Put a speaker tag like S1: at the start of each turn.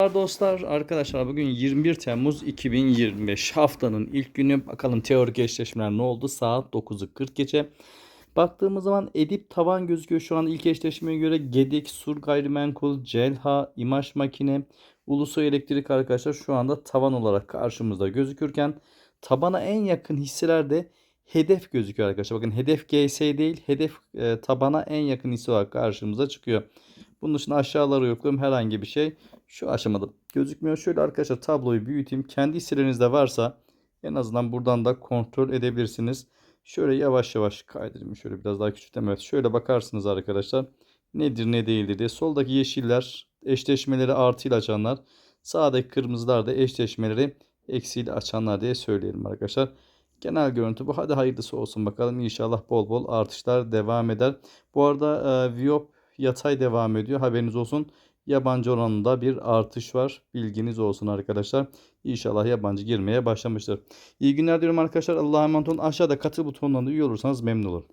S1: Merhaba dostlar, arkadaşlar bugün 21 Temmuz 2025 haftanın ilk günü. Bakalım teorik eşleşmeler ne oldu? Saat 9'u 40 gece. Baktığımız zaman Edip tavan gözüküyor şu an ilk eşleşmeye göre. Gedik, Sur Gayrimenkul, Celha, İmaj Makine, Ulusoy Elektrik arkadaşlar şu anda tavan olarak karşımızda gözükürken tabana en yakın hisselerde hedef gözüküyor arkadaşlar. Bakın hedef GS değil, hedef e, tabana en yakın hisse olarak karşımıza çıkıyor. Bunun dışında aşağılara yokluyorum herhangi bir şey şu aşamada gözükmüyor. Şöyle arkadaşlar tabloyu büyüteyim. Kendi hisselerinizde varsa en azından buradan da kontrol edebilirsiniz. Şöyle yavaş yavaş kaydırayım. Şöyle biraz daha küçülteyim. Evet şöyle bakarsınız arkadaşlar. Nedir ne değildir diye. Soldaki yeşiller eşleşmeleri artıyla açanlar. Sağdaki kırmızılar da eşleşmeleri eksiyle açanlar diye söyleyelim arkadaşlar. Genel görüntü bu. Hadi hayırlısı olsun bakalım. İnşallah bol bol artışlar devam eder. Bu arada e, Viop yatay devam ediyor. Haberiniz olsun. Yabancı oranında bir artış var. Bilginiz olsun arkadaşlar. İnşallah yabancı girmeye başlamıştır. İyi günler diyorum arkadaşlar. Allah'a emanet olun. Aşağıda katıl butonundan da üye olursanız memnun olurum.